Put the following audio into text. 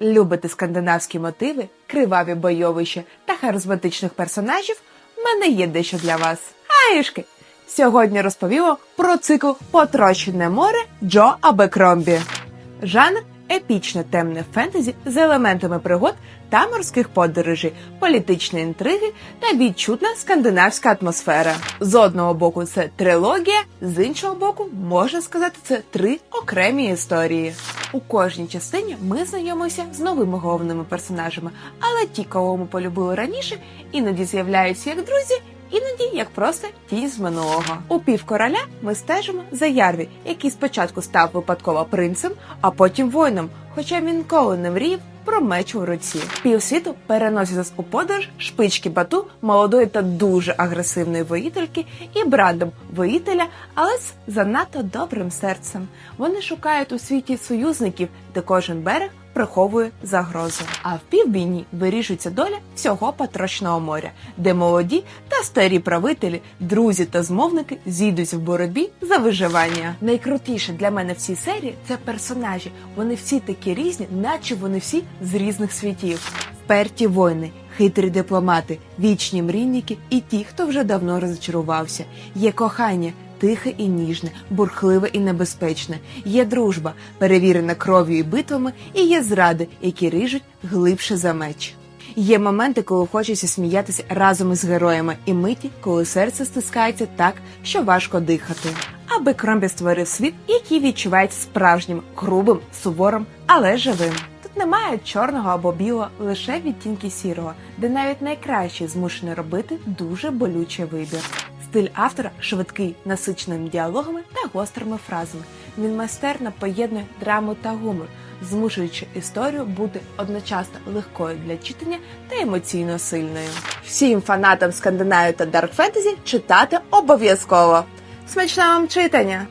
Любите скандинавські мотиви, криваві бойовища та харизматичних персонажів? В мене є дещо для вас. Гаїшки! Сьогодні розповімо про цикл Потрощене море Джо Абекромбі. Жанр епічне темне фентезі з елементами пригод та морських подорожей, політичної інтриги та відчутна скандинавська атмосфера. З одного боку, це трилогія, з іншого боку, можна сказати, це три окремі історії. У кожній частині ми знайомимося з новими головними персонажами, але ті, кого ми полюбили раніше, іноді з'являються як друзі, іноді як просто тінь з минулого. У півкороля ми стежимо за Ярві, який спочатку став випадково принцем, а потім воїном, хоча він ніколи не мріяв про меч у руці. Півсвіту переносять нас у подорож шпички бату молодої та дуже агресивної воїтельки і брадом воїтеля, але з занадто добрим серцем. Вони шукають у світі союзників, де кожен берег приховує загрозу. А в півбійні вирішується доля всього потрощного моря, де молоді та старі правителі, друзі та змовники зійдуться в боротьбі за виживання. Найкрутіше для мене в цій серії це персонажі. Вони всі такі різні, наче вони всі з різних світів. Вперті воїни, хитрі дипломати, вічні мрійники і ті, хто вже давно розчарувався. Є кохання. Тихе і ніжне, бурхливе і небезпечне. Є дружба, перевірена кров'ю і битвами, і є зради, які ріжуть глибше за меч. Є моменти, коли хочеться сміятися разом із героями, і миті, коли серце стискається так, що важко дихати. Аби Кромбі створив світ, який відчувається справжнім, грубим, суворим, але живим. Тут немає чорного або білого, лише відтінки сірого, де навіть найкращий змушений робити дуже болючий вибір. Стиль автора швидкий, насиченим діалогами та гострими фразами. Він майстерно поєднує драму та гумор, змушуючи історію бути одночасно легкою для читання та емоційно сильною. Всім фанатам скандинавії та дарк фентезі читати обов'язково. Смачного вам читання!